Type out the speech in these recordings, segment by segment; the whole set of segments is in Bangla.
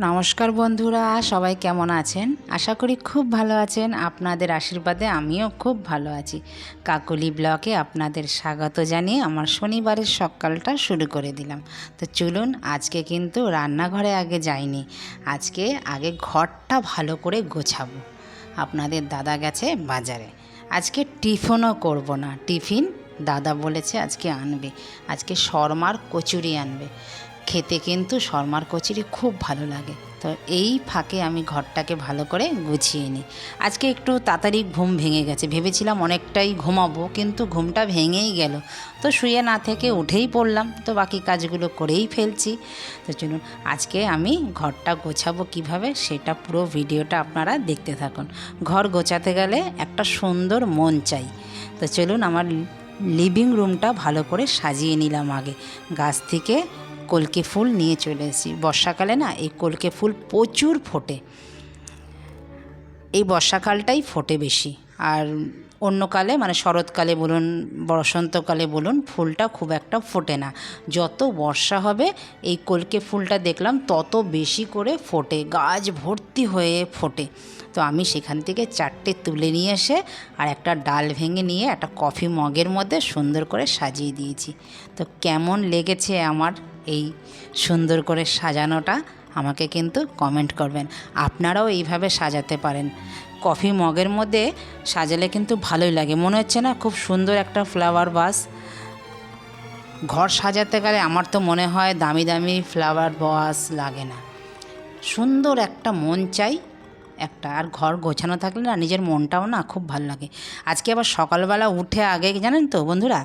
নমস্কার বন্ধুরা, সবাই কেমন আছেন? আশা করি খুব ভালো আছেন। আপনাদের আশীর্বাদে আমিও খুব ভালো আছি। কাকলি ব্লকে আপনাদের স্বাগত জানিয়ে আমার শনিবারের সকালটা শুরু করে দিলাম। তো চলুন, আজকে কিন্তু রান্নাঘরে আগে যাইনি। আজকে আগে ঘরটা ভালো করে গোছাবো। আপনাদের দাদা গেছে বাজারে। আজকে টিফিনও করব না। টিফিন দাদা বলেছে আজকে আনবে। আজকে শর্মার কচুরি আনবে। খেতে কিন্তু শর্মার কচুরি খুব ভালো লাগে। তো এই ফাঁকে আমি ঘরটাকে ভালো করে গুছিয়ে নিই। আজকে একটু তাড়াতাড়ি ঘুম ভেঙে গেছে। ভেবেছিলাম অনেকটাই ঘুমাবো, কিন্তু ঘুমটা ভেঙেই গেল। তো শুয়ে না থেকে উঠেই পড়লাম। তো বাকি কাজগুলো করেই ফেলছি। তো চলুন, আজকে আমি ঘরটা গোছাবো কীভাবে সেটা পুরো ভিডিওটা আপনারা দেখতে থাকুন। ঘর গোছাতে গেলে একটা সুন্দর মন চাই। তো চলুন, আমার লিভিং রুমটা ভালো করে সাজিয়ে নিলাম আগে। গাছ থেকে কলকে ফুল নিয়ে চলে এসেছি। বর্ষাকালে না, এই কলকে ফুল প্রচুর ফোটে। এই বর্ষাকালটাই ফোটে বেশি। আর অন্য কালে মানে শরৎকালে বলুন, বসন্তকালে বলুন, ফুলটা খুব একটা ফোটে না। যত বর্ষা হবে, এই কলকে ফুলটা দেখলাম, তত বেশি করে ফোটে, গাছ ভর্তি হয়ে ফোটে। তো আমি সেখান থেকে চারটে তুলে নিয়ে এসে, আর একটা ডাল ভেঙে নিয়ে, একটা কফি মগের মধ্যে সুন্দর করে সাজিয়ে দিয়েছি। তো কেমন লেগেছে আমার এই সুন্দর করে সাজানোটা, আমাকে কিন্তু কমেন্ট করবেন। আপনারাও এইভাবে সাজাতে পারেন। কফি মগের মধ্যে সাজালে কিন্তু ভালোই লাগে। মনে হচ্ছে না খুব সুন্দর একটা ফ্লাওয়ার বাস ঘর সাজাতে গেলে আমার তো মনে হয় দামি দামি ফ্লাওয়ার বাস লাগে না। সুন্দর একটা মন চাই। একটা, আর ঘর গোছানো থাকলে না নিজের মনটাও না খুব ভালো লাগে। আজকে আবার সকালবেলা উঠে আগে, জানেন তো বন্ধুরা,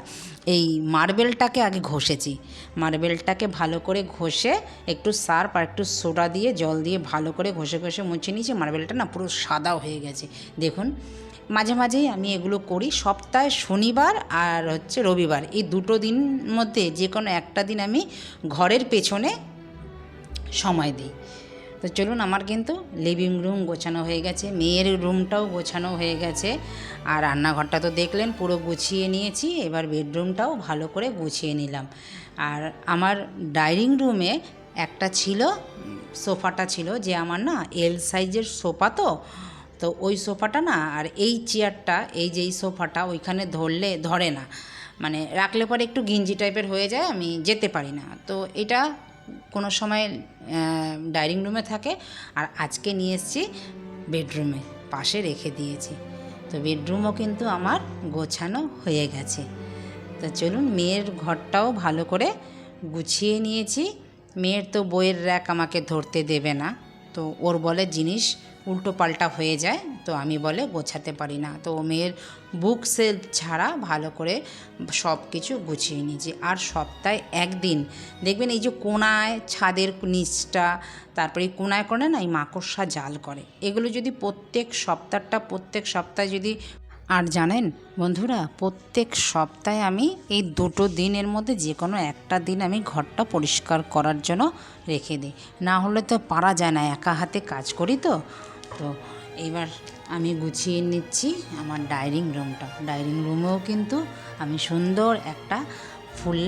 এই মার্বেলটাকে আগে ঘষেছি। মার্বেলটাকে ভালো করে ঘষে একটু সার্ফ আর একটু সোডা দিয়ে, জল দিয়ে ভালো করে ঘষে ঘষে মুছে নিয়েছি। মার্বেলটা না পুরো সাদা হয়ে গেছে। দেখুন, মাঝে মাঝেই আমি এগুলো করি। সপ্তাহে শনিবার আর হচ্ছে রবিবার। এই দুটো দিন মধ্যে যে কোনো একটা দিন আমি ঘরের পেছনে সময় দিই। তো চলুন আমার কিন্তু লিভিং রুম গোছানো হয়ে গেছে, মেয়ের রুমটাও গোছানো হয়ে গেছে। আর রান্নাঘরটা তো দেখলেন, পুরো গুছিয়ে নিয়েছি, এবার বেডরুমটাও ভালো করে গুছিয়ে নিলাম। আর আমার ডাইনিং রুমে একটা ছিল, সোফাটা ছিল যে আমার না এল সাইজের সোফা তো তো ওই সোফাটা না, আর এই চেয়ারটা, এই যে এই সোফাটা ওইখানে ধরলে, ধরে না। মানে রাখলে পরে একটু গিঞ্জি টাইপের হয়ে যায়, আমি যেতে পারি না। তো এটা কোনো সময় ডাইনিং রুমে থাকে। আর আজকে নিয়ে এসেছি বেডরুমে, পাশে রেখে দিয়েছি। তো বেডরুমও কিন্তু আমার গোছানো হয়ে গেছে। তো চলুন, মেয়ের ঘরটাও ভালো করে গুছিয়ে নিয়েছি। মেয়ের তো বইয়ের র্যাক আমাকে ধরতে দেবে না। তো ওর বলে জিনিস উল্টো পাল্টা হয়ে যায়, তো আমি বলে গোছাতে পারি না। তো মেয়ের বুক সেলফ ছাড়া ভালো করে সব কিছু গুছিয়ে নিয়েছি। আর সপ্তাহে একদিন, দেখবেন এই যে কোনায় ছাদের নিচটা, তারপরে কোনায় করে না এই মাকড়সা জাল করে। এগুলো যদি প্রত্যেক সপ্তাহটা, প্রত্যেক সপ্তাহে যদি, আর জানেন বন্ধুরা, প্রত্যেক সপ্তাহে আমি এই দুটো দিনের মধ্যে যে কোনো একটা দিন আমি ঘরটা পরিষ্কার করার জন্য রেখে দিই। না হলে তো পারা যায় না, একা হাতে কাজ করি তো। তো এবার আমি গুছিয়ে নিচ্ছি আমার ডাইনিং রুমটা। ডাইনিং রুমেও কিন্তু আমি সুন্দর একটা ফুল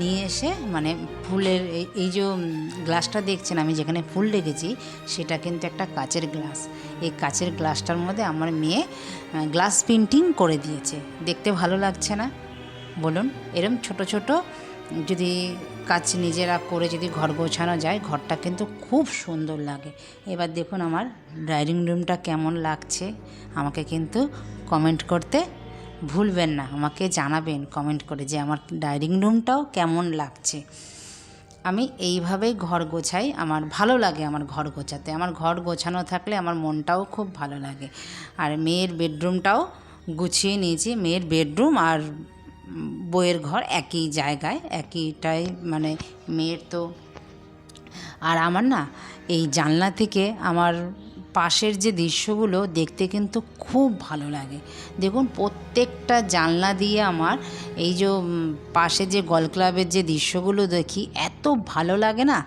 নিয়ে এসে মানে ফুলের এই যে গ্লাসটা দেখছেন আমি যেখানে ফুল রেখেছি, সেটা কিন্তু একটা কাচের গ্লাস। এই কাচের গ্লাসটার মধ্যে আমার মেয়ে গ্লাস পেন্টিং করে দিয়েছে। দেখতে ভালো লাগছে না? বলুন। এরম ছোট ছোট যদি কাজ নিজেরা করে যদি ঘর গোছানো যায়, ঘরটা কিন্তু খুব সুন্দর লাগে। এবার দেখুন আমার ডাইনিং রুমটা কেমন লাগছে। আমাকে কিন্তু কমেন্ট করতে ভুলবেন না, আমাকে জানাবেন কমেন্ট করে যে আমার ডাইনিং রুমটাও কেমন লাগছে। আমি এইভাবেই ঘর গোছাই, আমার ভালো লাগে আমার ঘর গোছাতে। আমার ঘর গোছানো থাকলে আমার মনটাও খুব ভালো লাগে। আর মেয়ের বেডরুমটাও গুছিয়ে নিয়েছি, মেয়ের বেডরুম আর বইয়ের ঘর একই জায়গায়, একইটাই মানে মেয়ের তো। আর আমার না এই জানলা থেকে আমার পাশের যে দৃশ্যগুলো দেখতে কিন্তু খুব ভালো লাগে। দেখুন প্রত্যেকটা জানলা দিয়ে আমার এই যে পাশে যে গল ক্লাবের যে দৃশ্যগুলো দেখি, এত ভালো লাগে না।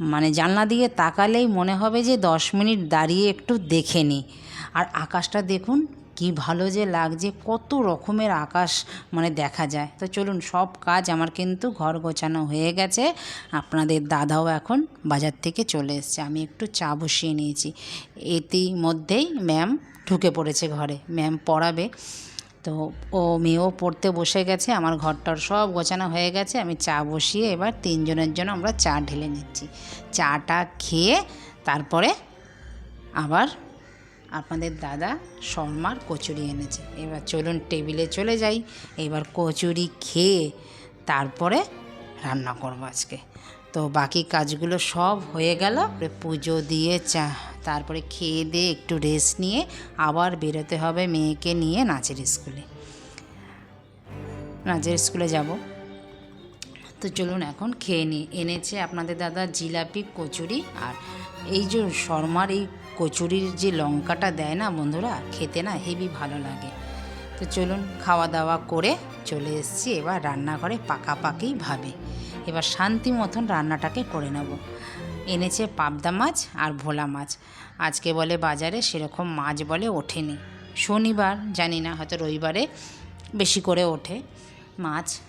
মানে জানলা দিয়ে তাকালেই মনে হবে যে দশ মিনিট দাঁড়িয়ে একটু দেখে নিই আর আকাশটা দেখুন কি ভালো যে লাগছে, কত রকমের আকাশ মানে দেখা যায়। তো চলুন, সব কাজ আমার কিন্তু ঘর গোছানো হয়ে গেছে। আপনাদের দাদাও এখন বাজার থেকে চলে এসছে। আমি একটু চা বসিয়ে নিয়েছি। এতেই মধ্যেই ম্যাম ঢুকে পড়েছে ঘরে। ম্যাম পড়াবে। তো ও মেয়েও পড়তে বসে গেছে। আমার ঘরটার সব গোছানো হয়ে গেছে। আমি চা বসিয়ে এবার তিনজনের জন্য আমরা চা ঢেলে নিচ্ছি। চাটা খেয়ে তারপরে আবার আপনাদের দাদা শর্মার কচুরি এনেছে। এবার চলুন টেবিলে চলে যাই। এবার কচুরি খেয়ে তারপরে রান্না করব আজকে। তো বাকি কাজগুলো সব হয়ে গেল। পুজো দিয়ে চা, তারপরে খেয়ে দিয়ে একটু রেস্ট নিয়ে আবার বেরোতে হবে মেয়েকে নিয়ে নাচের স্কুলে। নাচের স্কুলে যাব। তো চলুন এখন খেয়ে নিই। এনেছে আপনাদের দাদা জিলাপি, কচুরি আর এই যে শর্মার এই কচুরির যে লঙ্কাটা দেয় না বন্ধুরা, খেতে না হেবি ভালো লাগে। তো চলুন খাওয়া দাওয়া করে চলে এসেছি, এবার রান্নাঘরে পাকাপাকিভাবে এবার শান্তি মতন রান্নাটাকে করে নেব। এনেছে পাবদা মাছ আর ভোলা মাছ। আজকে বলে বাজারে সেরকম মাছ বলে ওঠেনি। শনিবার, জানি না, হয়তো রবিবারে বেশি করে ওঠে। মাছ,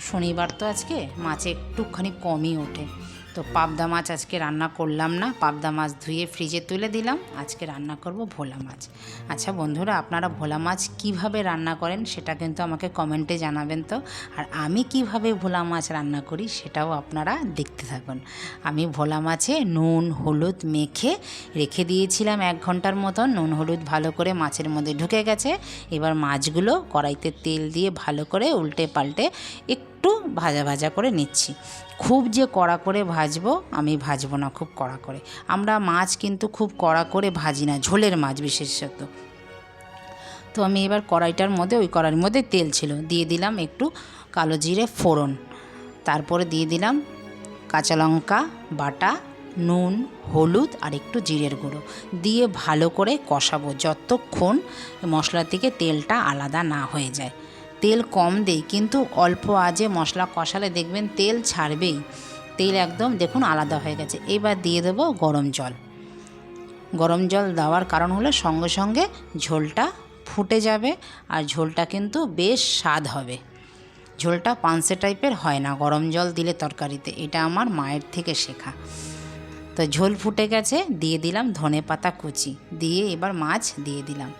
শনিবার তো আজকে, মাছ একটুখানি কমই ওঠে। তো পাবদা মাছ আজকে রান্না করলাম না। পাবদা মাছ ধুয়ে ফ্রিজে তুলে দিলাম। আজকে রান্না করব ভোলা মাছ। আচ্ছা বন্ধুরা, আপনারা ভোলা মাছ কীভাবে রান্না করেন সেটা কিন্তু আমাকে কমেন্টে জানাবেন তো। আর আমি কীভাবে ভোলা মাছ রান্না করি সেটাও আপনারা দেখতে থাকুন। আমি ভোলা মাছে নুন, হলুদ মেখে রেখে দিয়েছিলাম এক ঘণ্টার মতন। নুন, হলুদ ভালো করে মাছের মধ্যে ঢুকে গেছে। এবার মাছগুলো কড়াইতে তেল দিয়ে ভালো করে উল্টে পাল্টে একটু ভাজা ভাজা করে নিচ্ছি। খুব যে কড়া করে ভাজবো, আমি ভাজবো না খুব কড়া করে। আমরা মাছ কিন্তু খুব কড়া করে ভাজি না, ঝোলের মাছ বিশেষত। তো আমি এবার কড়াইটার মধ্যে, ওই কড়াইয়ের মধ্যে তেল ছিল। দিয়ে দিলাম একটু কালো জিরে ফোড়ন। তারপরে দিয়ে দিলাম কাঁচা লঙ্কা, বাটা, নুন, হলুদ আর একটু জিরের গুঁড়ো। দিয়ে ভালো করে কষাবো যতক্ষণ মশলা থেকে তেলটা আলাদা না হয়ে যায়। তেল কম দেই, কিন্তু অল্প আজে মশলা কষালে দেখবেন তেল ছাড়বেই। তেল একদম দেখুন আলাদা হয়ে গেছে। এবার দিয়ে দেবো গরম জল। গরম জল দেওয়ার কারণ হলো সঙ্গে সঙ্গে ঝোলটা ফুটে যাবে আর ঝোলটা কিন্তু বেশ স্বাদ হবে। ঝোলটা পানসে টাইপের হয় না, গরম জল দিলে তরকারিতে। এটা আমার মায়ের থেকে শেখা। তো ঝোল ফুটে গেছে, দিয়ে দিলাম ধনে পাতা কুচি। দিয়ে এবার মাছ দিয়ে দিলাম।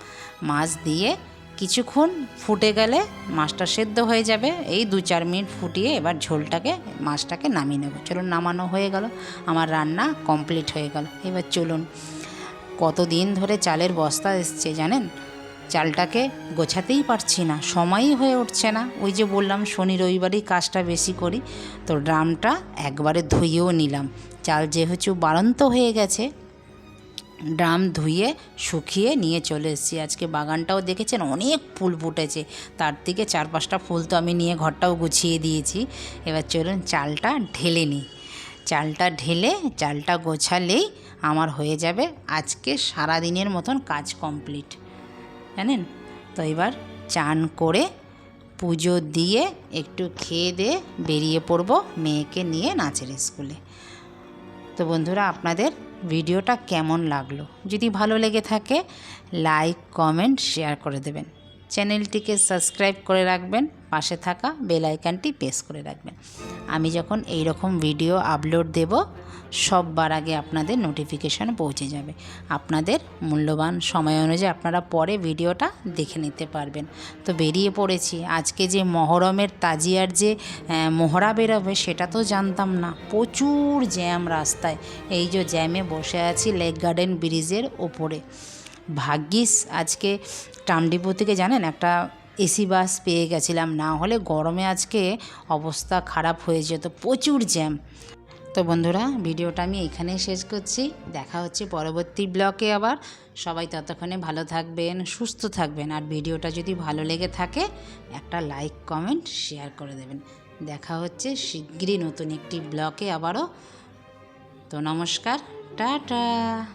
মাছ দিয়ে কিছুক্ষণ ফুটে গেলে মাছটা সেদ্ধ হয়ে যাবে। এই দু চার মিনিট ফুটিয়ে এবার ঝোলটাকে, মাছটাকে নামিয়ে নেব। চলুন, নামানো হয়ে গেল। আমার রান্না কমপ্লিট হয়ে গেল। এবার চলুন, কতদিন ধরে চালের বস্তা এসছে জানেন? চালটাকে গোছাতেই পারছি না, সময়ই হয়ে উঠছে না। ওই যে বললাম, শনি রবিবারই কাজটা বেশি করি, তো ড্রামটা একবারে ধুয়েও নিলাম। চাল যেহেতু বাড়ন্ত হয়ে গেছে ড্রাম ধুয়ে, শুকিয়ে নিয়ে চলে এসেছি। আজকে বাগানটাও দেখেছেন, অনেক ফুল ফুটেছে। তার থেকে চার পাঁচটা ফুল তো আমি নিয়ে ঘরটাও গুছিয়ে দিয়েছি। এবার চলুন চালটা ঢেলে নিই। চালটা ঢেলে, চালটা গোছালেই আমার হয়ে যাবে আজকে সারা দিনের মতন কাজ কমপ্লিট। জানেন? তো এবার চান করে পুজো দিয়ে একটু খেয়ে দিয়ে বেরিয়ে পড়ব মেয়েকে নিয়ে নাচের স্কুলে। তো বন্ধুরা, আপনাদের ভিডিওটা কেমন লাগল? যদি ভালো লেগে থাকে লাইক কমেন্ট শেয়ার করে দেবেন। চ্যানেলটিকে সাবস্ক্রাইব করে রাখবেন। পাশে থাকা বেল আইকনটি প্রেস করে রাখবেন। আমি যখন এই রকম ভিডিও আপলোড দেব, সববার আগে আপনাদের নোটিফিকেশান পৌঁছে যাবে। আপনাদের মূল্যবান সময় অনুযায়ী আপনারা পরে ভিডিওটা দেখে নিতে পারবেন। তো বেরিয়ে পড়েছি। আজকে যে মহরমের তাজিয়ার যে মহড়া বেরোবে সেটা তো জানতাম না। প্রচুর জ্যাম রাস্তায়। এই যে জ্যামে বসে আছি লেক গার্ডেন ব্রিজের ওপরে। ভাগ্যিস আজকে টামডিপো থেকে জানেন একটা এসি বাস পেয়ে গেছিলাম। না হলে গরমে আজকে অবস্থা খারাপ হয়ে যেত, প্রচুর জ্যাম। তো বন্ধুরা, ভিডিওটা আমি এখানেই শেষ করছি। দেখা হচ্ছে পরবর্তী ব্লকে আবার। সবাই ততক্ষণে ভালো থাকবেন, সুস্থ থাকবেন। আর ভিডিওটা যদি ভালো লেগে থাকে, একটা লাইক, কমেন্ট, শেয়ার করে দেবেন। দেখা হচ্ছে শিগগিরই নতুন একটি ব্লকে আবারও। তো নমস্কার, টাটা।